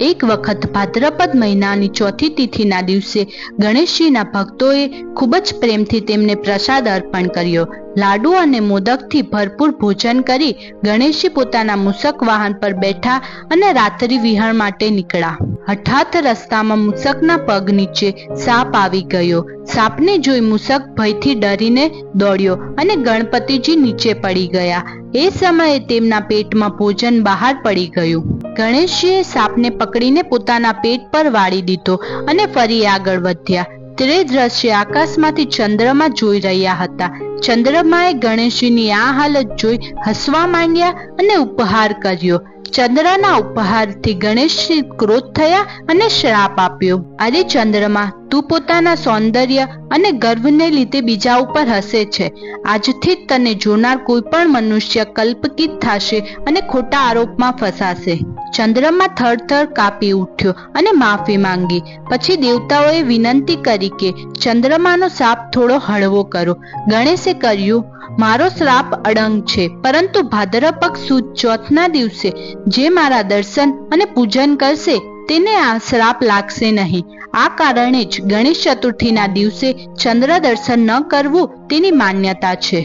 એક વખત ભાદ્રપદ મહિનાની ચોથી તિથિના દિવસે ગણેશજીના ભક્તોએ ખૂબ જ પ્રેમથી તેમને પ્રસાદ અર્પણ કર્યો. લાડુ અને મોદકથી ભરપૂર ભોજન કરી ગણેશજી પોતાના મૂસક વાહન પર બેઠા અને રાત્રિ વિહરણ માટે નીકળ્યા. હઠાત રસ્તામાં મૂસકના પગ નીચે સાપ આવી ગયો. સાપને જોઈ મૂસક ભયથી ડરીને દોડ્યો અને ગણપતિજી નીચે પડી ગયા. એ સમયે તેમના પેટમાં ભોજન બહાર પડી ગયું. ગણેશજીએ સાપને પકડીને પોતાના પેટ પર વાળી દીધો અને ફરી આગળ વધ્યા. તે દ્રશ્ય આકાશમાંથી ચંદ્રમા જોઈ રહ્યા હતા. ચંદ્રમાએ ગણેશજીની આ હાલત જોઈ હસવા માંડ્યા અને ઉપહાર કર્યો. ચંદ્રના ઉપહારથી ગણેશજી ક્રોધ થયા અને શ્રાપ આપ્યો. અરે ચંદ્રમા, તું પોતાના સૌંદર્ય અને ગર્વને લીધે બીજા ઉપર હસે છે. આજથી તને જોનાર કોઈ પણ મનુષ્ય કલ્પકિત થશે અને ખોટા આરોપમાં ફસાશે. ચંદ્રમા થરથર કાપી ઉઠ્યો અને માફી માંગી. પછી દેવતાઓએ વિનંતી કરી કે, ચંદ્રમાનો સાપ થોડો હળવો કરો. ગણેશે કર્યું, મારો શ્રાપ અડંગ છે, પરંતુ ભાદરપક સુદ ચોથના દિવસે, જે મારા દર્શન અને પૂજન કરશે, તેને આ શ્રાપ લાગશે નહીં. આ કારણે જ ગણેશ ચતુર્થીના દિવસે ચંદ્ર દર્શન ન કરવું તેની માન્યતા છે.